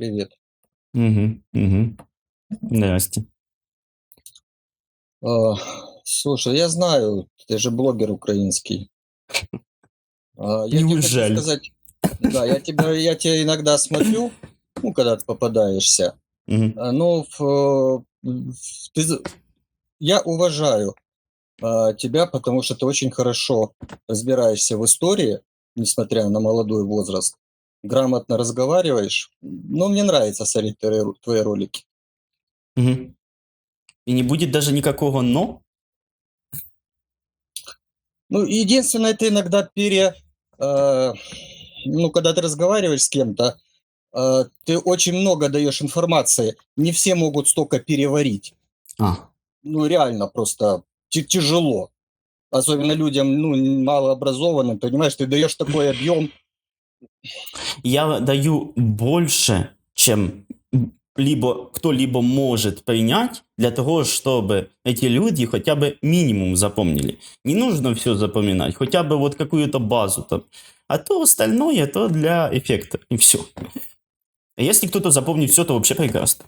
Привет. Мгм, мгм. Здрасте. А, слушай, я знаю, ты же блогер украинский. А, я тебе хочу Неужели? сказать, да, я тебя, я тебя иногда смотрю, ну, когда ты попадаешься. Мгм. А, Ну, в, в- ты, я уважаю а, тебя, потому что ты очень хорошо разбираешься в истории, несмотря на молодой возраст. Грамотно разговариваешь. Ну, мне нравится смотреть твои, твои ролики. Мгм. И не будет даже никакого «но»? Ну, единственное, ты иногда пере... э, ну, когда ты разговариваешь с кем-то, э, ты очень много даешь информации. Не все могут столько переварить. А, Ну, реально просто тяжело. Особенно людям, ну, малообразованным, понимаешь, ты даешь такой объем. Я даю больше, чем либо кто-либо может принять для того, чтобы эти люди хотя бы минимум запомнили. Не нужно все запоминать, хотя бы вот какую-то базу там. А то остальное, то для эффекта, и все. Если кто-то запомнит все, то вообще прекрасно.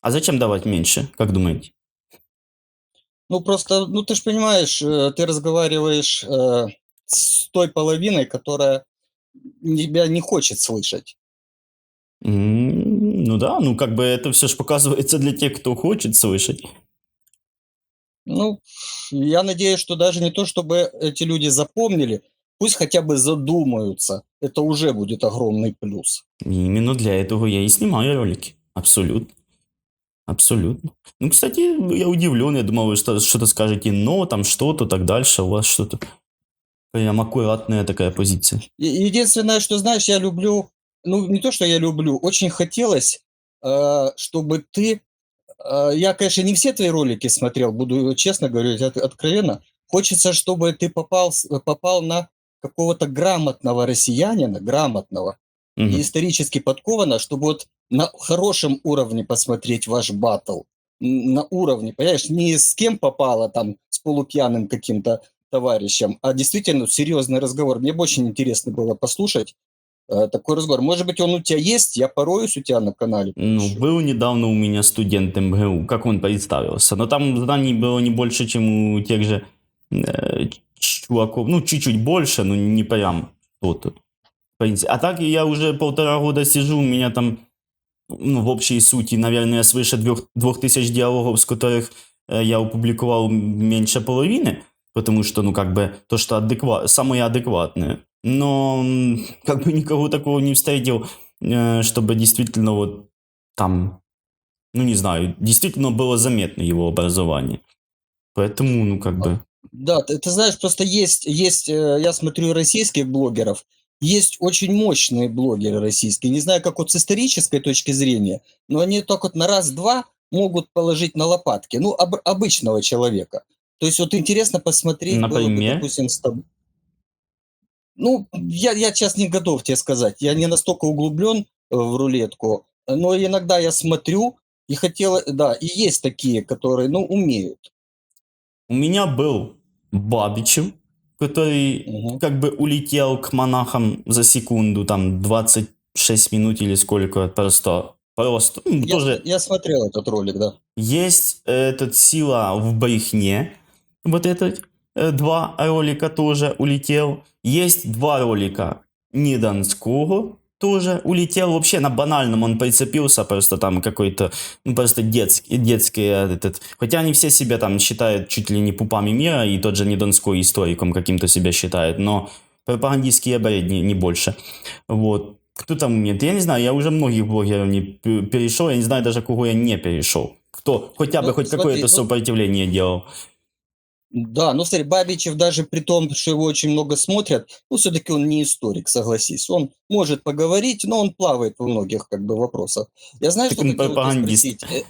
А зачем давать меньше, как думаете? Ну, просто, ну, ты же понимаешь, э, ты разговариваешь э, с той половиной, которая тебя не хочет слышать. Ну да, ну как бы это все же показывается для тех, кто хочет слышать. Ну, я надеюсь, что даже не то, чтобы эти люди запомнили, пусть хотя бы задумаются. Это уже будет огромный плюс. Именно для этого я и снимаю ролики. Абсолютно. Абсолютно. Ну, кстати, я удивлен, я думал, вы что- что-то скажете «но», там что-то, так дальше, у вас что-то прям аккуратная такая позиция. Единственное, что, знаешь, я люблю, ну, не то, что я люблю, очень хотелось, э, чтобы ты, э, я, конечно, не все твои ролики смотрел, буду честно говорить, от- откровенно, хочется, чтобы ты попал, попал на какого-то грамотного россиянина, грамотного, и исторически подкована, чтобы вот на хорошем уровне посмотреть ваш батл. На уровне, понимаешь, не с кем попало там, с полупьяным каким-то товарищем, а действительно серьезный разговор. Мне бы очень интересно было послушать э, такой разговор. Может быть, он у тебя есть, я пороюсь у тебя на канале. Ну, был недавно у меня студент МГУ, как он представился. Но там знаний было не больше, чем у тех же э, чуваков. Ну, чуть-чуть больше, но не прям что-то. А так я уже полтора года сижу, у меня там ну, в общей сути, наверное, свыше двух, двух тысяч диалогов, с которых э, я опубликовал меньше половины, потому что, ну, как бы, то, что адекват, самое адекватное. Но, как бы, никого такого не встретил, э, чтобы действительно вот там, ну, не знаю, действительно было заметно его образование. Поэтому, ну, как бы... Да, ты, ты знаешь, просто есть, есть, э, я смотрю российских блогеров, есть очень мощные блогеры российские. Не знаю, как вот с исторической точки зрения, но они так вот на раз-два могут положить на лопатки. Ну, об- обычного человека. То есть вот интересно посмотреть было бы, Например? допустим, с тоб- Ну, я, я сейчас не готов тебе сказать. Я не настолько углублен э, в рулетку, но иногда я смотрю и хотела, да, и есть такие, которые, ну, умеют. У меня был Бабичев, который Мгм. как бы улетел к монахам за секунду, там 26 минут или сколько, просто, просто, ну, Я, тоже я смотрел этот ролик, да. есть этот сила в брехне, вот этот, э, два ролика тоже улетел, есть два ролика Недонского, тоже улетел, вообще на банальном он прицепился, просто там какой-то, ну просто детский, детский э, этот, хотя они все себя там считают чуть ли не пупами мира, и тот же Недонской историком каким-то себя считает, но пропагандистские бредни, не больше. Вот. Кто там нет? Я не знаю, я уже многих блогеров не перешел, я не знаю даже, кого я не перешел. Кто хотя бы Ну, хоть какое-то ну- сопротивление делал. Да, ну смотри, Бабичев даже при том, что его очень много смотрят, ну все-таки он не историк, согласись. Он может поговорить, но он плавает во многих как бы вопросах. Я знаю, Так что пропагандист. спросить.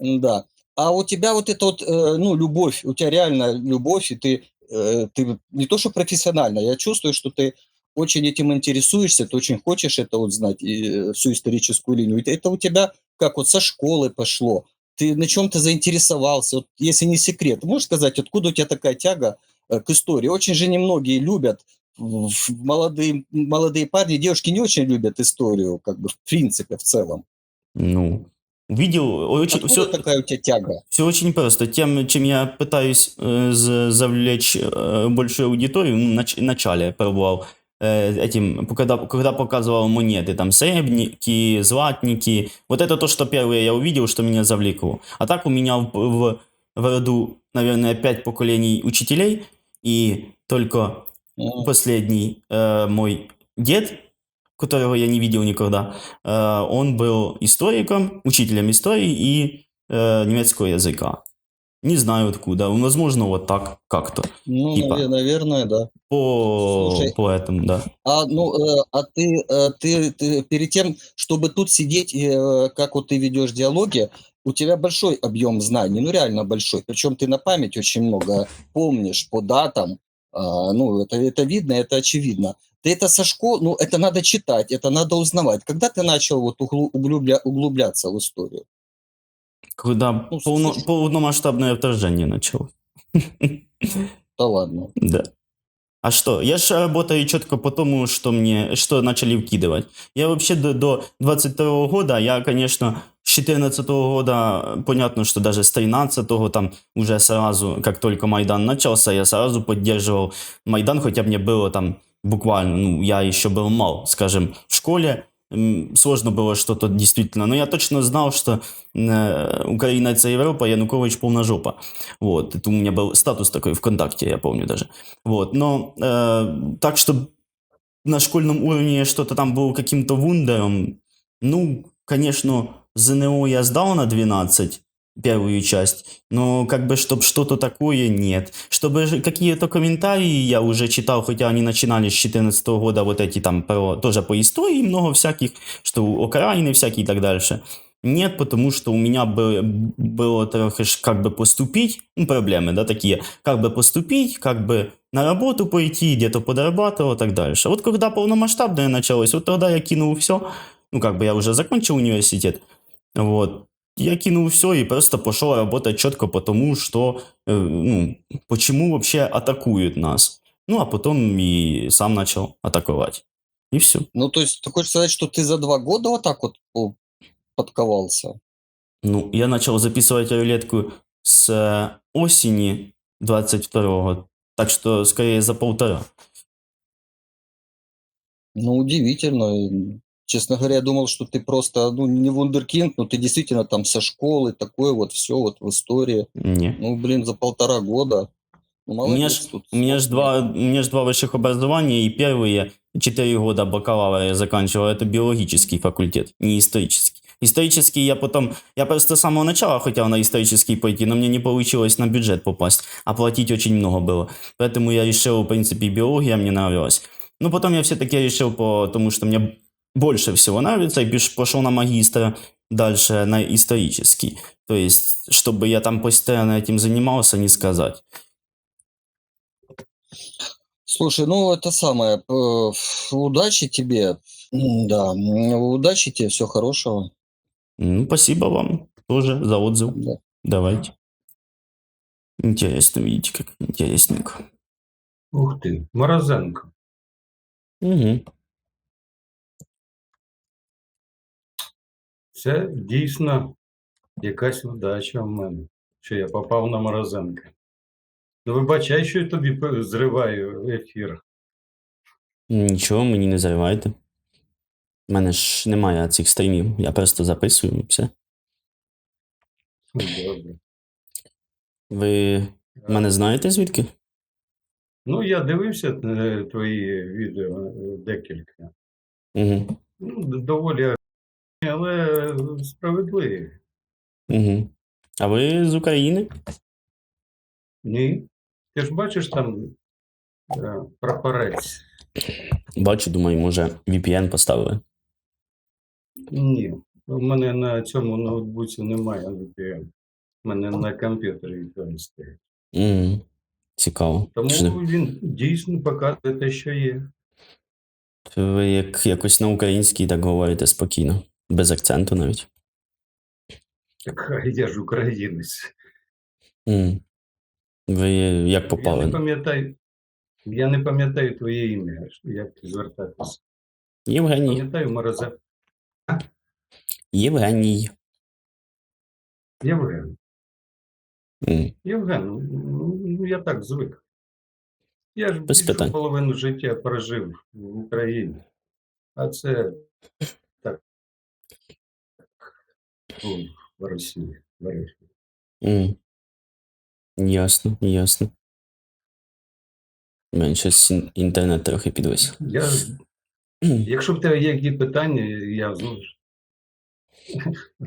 Э, Да. А у тебя вот эта вот, э, ну, любовь, у тебя реально любовь, и ты, э, ты не то что профессионально, я чувствую, что ты очень этим интересуешься, ты очень хочешь это вот знать, и, всю историческую линию. Это у тебя как вот со школы пошло, ты на чем-то заинтересовался, вот, если не секрет, можешь сказать, откуда у тебя такая тяга э, к истории? Очень же немногие любят молодые, молодые парни, девушки не очень любят историю, как бы, в принципе, в целом. Ну, видел, очень, Откуда все, такая у тебя тяга? все очень просто. Тем, чем я пытаюсь э, за- завлечь э, большую аудиторию, ну, нач- в начале пробовал этим, когда, когда показывал монеты, там, сребники, златники. Вот это то, что первое я увидел, что меня завлекло. А так у меня в, в, в роду, наверное, пять поколений учителей, и только последний э, мой дед, которого я не видел никогда, э, он был историком, учителем истории и э, немецкого языка. Не знаю откуда. Возможно, вот так как-то. Ну, типа. наве- наверное, да. По, Слушай. по этому, да. А, ну, э, а ты, э, ты, ты перед тем, чтобы тут сидеть, э, как вот ты ведешь диалоги, у тебя большой объем знаний, ну реально большой. Причем ты на память очень много помнишь по датам. А, ну, это, это видно, это очевидно. Ты это со школы, ну, это надо читать, это надо узнавать. Когда ты начал вот углу- углубля- углубляться в историю? Когда Ну, полно- слушай. полномасштабное вторжение началось. Да ладно. Да. А что? Я же работаю четко по тому, что мне, что начали вкидывать. Я вообще до, до 22 года, я, конечно, с 14 года, понятно, что даже с 13 там уже сразу, как только Майдан начался, я сразу поддерживал Майдан, хотя мне было там буквально, ну, я еще был мал, скажем, в школе, сложно было что-то действительно, но я точно знал, что э, Украина это Европа, Янукович полна жопа. Вот, это у меня был статус такой ВКонтакте, я помню даже. Вот, но э, так, чтобы на школьном уровне что-то там был каким-то вундером, ну, конечно, ЗНО я сдал на 12, первую часть, но как бы, чтобы что-то такое, нет. Чтобы какие-то комментарии я уже читал, хотя они начинали с 14 года, вот эти там, про, тоже по истории много всяких, что Украины всякие и так дальше. Нет, потому что у меня бы, было трохи как бы поступить, ну, проблемы, да, такие, как бы поступить, как бы на работу пойти, где-то подрабатывал и так дальше. Вот когда полномасштабное началось, вот тогда я кинул все, ну, как бы я уже закончил университет, вот, я кинул все и просто пошел работать четко по тому, что, э, ну, почему вообще атакуют нас. Ну, а потом и сам начал атаковать. И все. Ну, то есть ты хочешь сказать, что ты за два года вот так вот подковался? Ну, я начал записывать рулетку с э, осени 22-го, так что скорее за полтора. Ну, удивительно. Честно говоря, я думал, что ты просто, ну, не вундеркинд, но ты действительно там со школы, такое вот все вот в истории. Не. Ну, блин, за полтора года. Ну, У меня ж, тут. у меня ж два, у меня ж два высших образования, и первые четыре года бакалавра я заканчивал, это биологический факультет, не исторический. Исторический я потом, я просто с самого начала хотел на исторический пойти, но мне не получилось на бюджет попасть, а платить очень много было. Поэтому я решил, в принципе, биология мне нравилась. Но потом я все-таки решил, потому что мне больше всего нравится, и пошел на магистра дальше на исторический. То есть, чтобы я там постоянно этим занимался, не сказать. Слушай, ну, это самое, э, удачи тебе. Да, удачи тебе, всего хорошего. Ну, спасибо вам тоже за отзыв. Да. Давайте. Интересно, видите, как интересненько. Ух ти, Морозенко. Угу. Це дійсно якась удача в мене, що я попав на Морозенка. Ну, вибачай, що я тобі зриваю ефір. Нічого, мені не заривайте. У мене ж немає цих стрімів. Я просто записую і все. Добре. Ви мене знаєте звідки? Ну, я дивився е, твої відео е, декілька. Угу. Ну, доволі але справедливі. Угу. А ви з України? Ні. Ти ж бачиш там е, прапорець. Бачу, думаю, може VPN поставили. Ні. У мене на цьому ноутбуці немає VPN. У мене на комп'ютері VPN стоїть. Угу. Цікаво. Тому Що він дійсно показує те, що є. Ви як, якось на українській так говорите спокійно, без акценту навіть. Так я ж українець. Угу. Ви як Я попали? не пам'ятаю. Я не пам'ятаю твоє ім'я, як звертатися. Євгеній. Пам'ятаю Мороза. Євгеній. Євген. М. Євген, ну я так звик. Я ж Без більшу питань. половину життя прожив в Україні. А це в Росії. в Росії. М. Ясно, ясно. Менше сін- інтернет трохи підвис. Я, якщо в тебе є які питання, я знову ж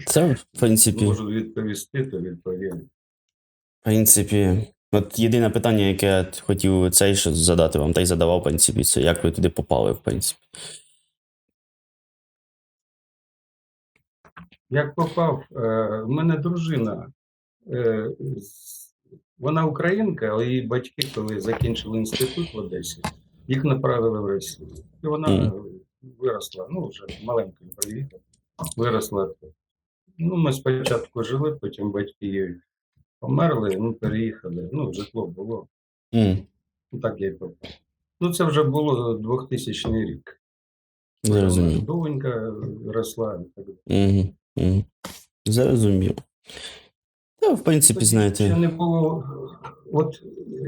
Це, в принципі, можу відповісти, то відповім. в принципі, от єдине питання, яке я хотів цей ще задати вам, та й задавав, в принципі, це як ви туди попали, в принципі. Як попав, е, в мене дружина, е, вона українка, але її батьки, коли закінчили інститут в Одесі, їх направили в Росію. І вона виросла, ну вже маленькою приїхала, виросла. Ну, ми спочатку жили, потім батьки її померли, ну, переїхали, ну, житло було. Ну, так я й попав. Ну, це вже було 2000 рік. Зрозумів. Донька росла. і так далі. Зрозумів. Та, в принципі, Ще знаєте. не було. От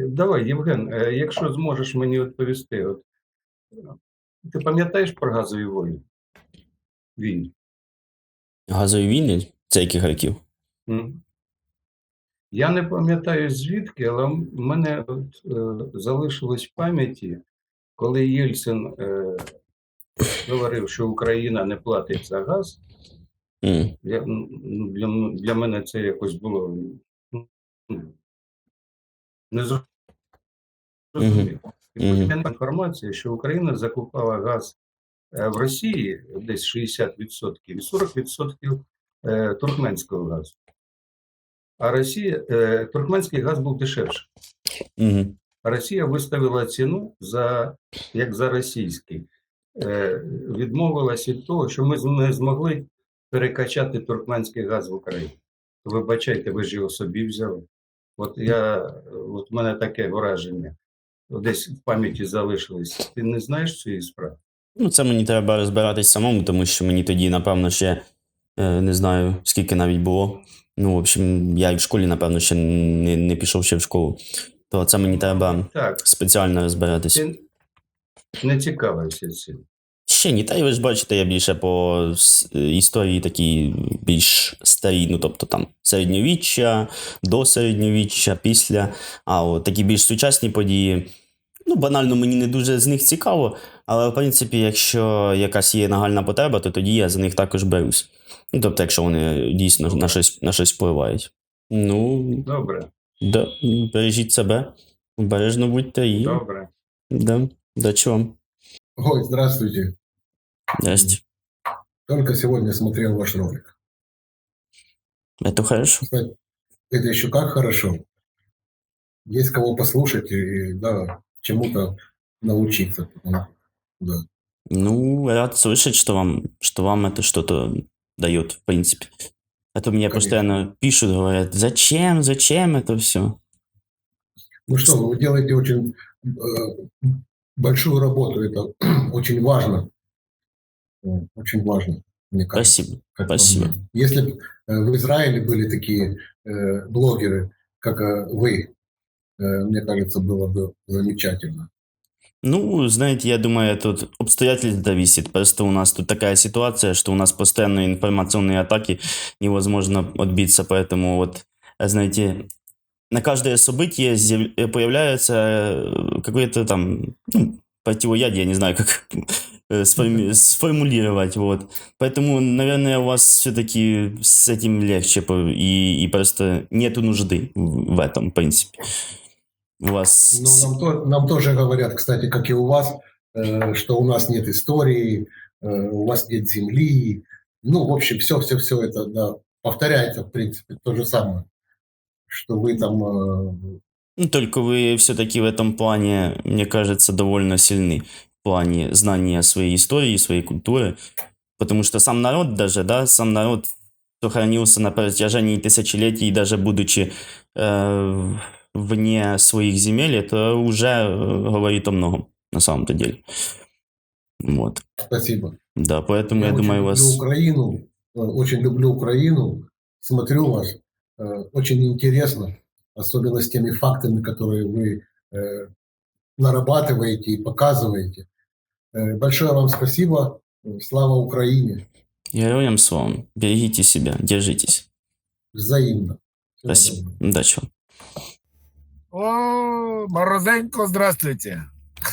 давай, Євген, е, якщо зможеш мені відповісти, от ти пам'ятаєш про газові війни? Війни. Газові війни? Це яких років? Я не пам'ятаю звідки, але в мене от, е, залишилось в пам'яті, коли Єльцин е, говорив, що Україна не платить за газ. Я, ну, для, для мене це якось було ну, не зрозуміло. Інформація, що Україна закупала газ е, в Росії десь 60% і 40% е, туркменського газу. А Росія, е, туркменський газ був дешевший. А Росія виставила ціну за як за російський. Відмовилась від того, що ми не змогли перекачати туркменський газ в Україну. Вибачайте, ви ж його собі взяли. От я, от в мене таке враження. Десь в пам'яті залишилось. Ти не знаєш цієї справи? Ну, це мені треба розбиратись самому, тому що мені тоді, напевно, ще е, не знаю, скільки навіть було. Ну, в общем, я і в школі, напевно, ще не, не пішов ще в школу. То це мені треба Так, спеціально розбиратись. ти не цікавився цим. Ще ні, та й ви ж бачите, я більше по історії такі більш старі, ну тобто там середньовіччя, до середньовіччя, після. А от такі більш сучасні події. Ну, банально мені не дуже з них цікаво, але в принципі, якщо якась є нагальна потреба, то тоді я за них також берусь. Ну, тобто, якщо вони дійсно на щось, на щось впливають. Ну, Добре, да, бережіть себе, обережно будьте і добре. да, удачі вам. Ой, здравствуйте. Здрасте. Только сегодня смотрел ваш ролик. Это хорошо. Это еще как хорошо. Есть кого послушать и, да, чему-то научиться. Да. Ну, рад слышать, что вам, что вам это что-то дает, в принципе. А то мне Конечно. постоянно пишут, говорят, зачем, зачем это все? Ну что, вы делаете очень э, большую работу. Это очень важно. Э, Очень важно, мне кажется. Спасибо. как спасибо. вам. Если бы в Израиле были такие э, блогеры, как э, вы, э, мне кажется, было бы замечательно. Ну, знаете, я думаю, это от обстоятельств зависит. Просто у нас тут такая ситуация, что у нас постоянные информационные атаки, невозможно отбиться, поэтому вот, знаете, на каждое событие э, появляется э, какое-то там ну, противоядие, я не знаю, как э, сформулировать, вот. Поэтому, наверное, у вас все-таки с этим легче, и, и просто нету нужды в в этом, в принципе. У вас... Ну, нам, то- нам тоже говорят, кстати, как и у вас, э, что у нас нет истории, э, у вас нет земли. Ну, в общем, все-все-все это да, повторяется, в принципе, то же самое, что вы там... э, Ну, только вы все-таки в этом плане, мне кажется, довольно сильны в плане знания своей истории, своей культуры. Потому что сам народ даже, да, сам народ сохранился на протяжении тысячелетий, даже будучи э, вне своих земель, это уже э, говорит о многом на самом-то деле. Вот. Спасибо. Да, поэтому я, очень думаю, люблю вас... Украину, э, очень люблю Украину, смотрю вас, э, очень интересно, особенно с теми фактами, которые вы нарабатываете и показываете. Э, Большое вам спасибо, слава Украине, Героям слава. Берегите себя, держитесь. взаимно. Всего Спасибо. доброго. Удачи вам. О, Морозенко, здравствуйте.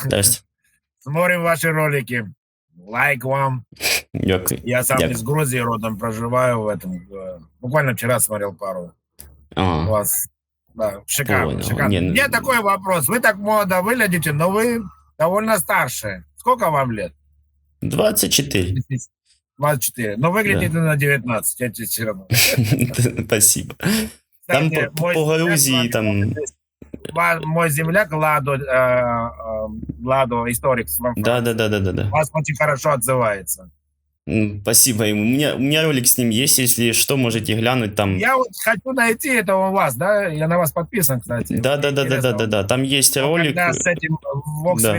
Здрасте. Смотрим ваши ролики. Лайк вам. Дякую. Я сам Дякую. из Грузии родом проживаю в этом. э, Буквально вчера смотрел пару. У А, вас да, шикарно, Понял. шикарно. Не, ну- У меня такой вопрос. Вы так молодо выглядите, но вы довольно старше. Сколько вам лет? 24. 24. Но выглядите на 19, я тебе все равно. Спасибо. Там по, Грузии, там... Мой земляк Ладо, э, э, Ладо, историк Да, да, да, да, да, да. вас очень хорошо отзывается. Спасибо ему. У меня, у меня ролик с ним есть, если что, можете глянуть там. Я вот хочу найти это у вас, да? Я на вас подписан, кстати. Да, да, да, да, да, да, да. Там есть Он ролик. Когда с этим Вокс Да.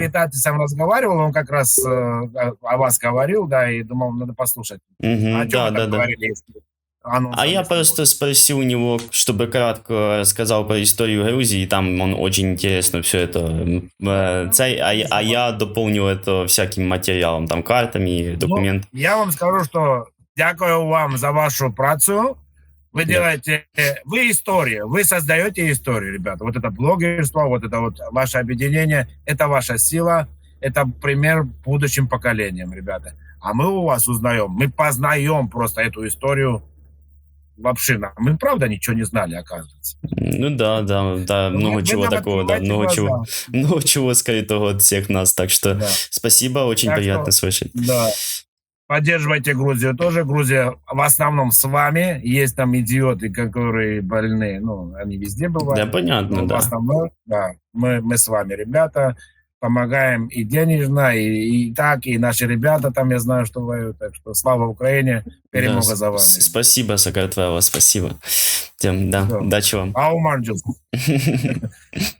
Разговаривал, он как раз э, о- вас говорил, да, и думал, надо послушать. А о чем да, вы да, так да. говорили, если анонс А я просто спросил у него, чтобы кратко рассказал про историю Грузии, и там он очень интересно все это. э, цей, а, я- а я дополнил это всяким материалом, там картами, документами. Я вам скажу, что дякую вам за вашу працу. Вы Да. делаете, э, вы история, вы создаете историю, ребята. Вот это блогерство, вот это вот ваше объединение, это ваша сила, это пример будущим поколениям, ребята. А мы у вас узнаем, мы познаем просто эту историю вообще. Мы правда ничего не знали, оказывается. Ну да, да, да, Ну, много вы чего нам такого, да, много глаза. чего, много чего скрытого от всех нас. Так что Да. спасибо, очень Так приятно что- слышать. Да. Поддерживайте Грузию тоже. Грузия в основном с вами. Есть там идиоты, которые больны. Ну, они везде бывают. Да, понятно, Но в да. основном, да, мы, мы с вами, ребята, помогаем и денежно, и, и так, и наши ребята там, я знаю, что воюют. Так что слава Украине, перемога Да, за вами. Спасибо, Сакартвело, спасибо. Тем, да, Да. удачи вам. Ау, Марджус.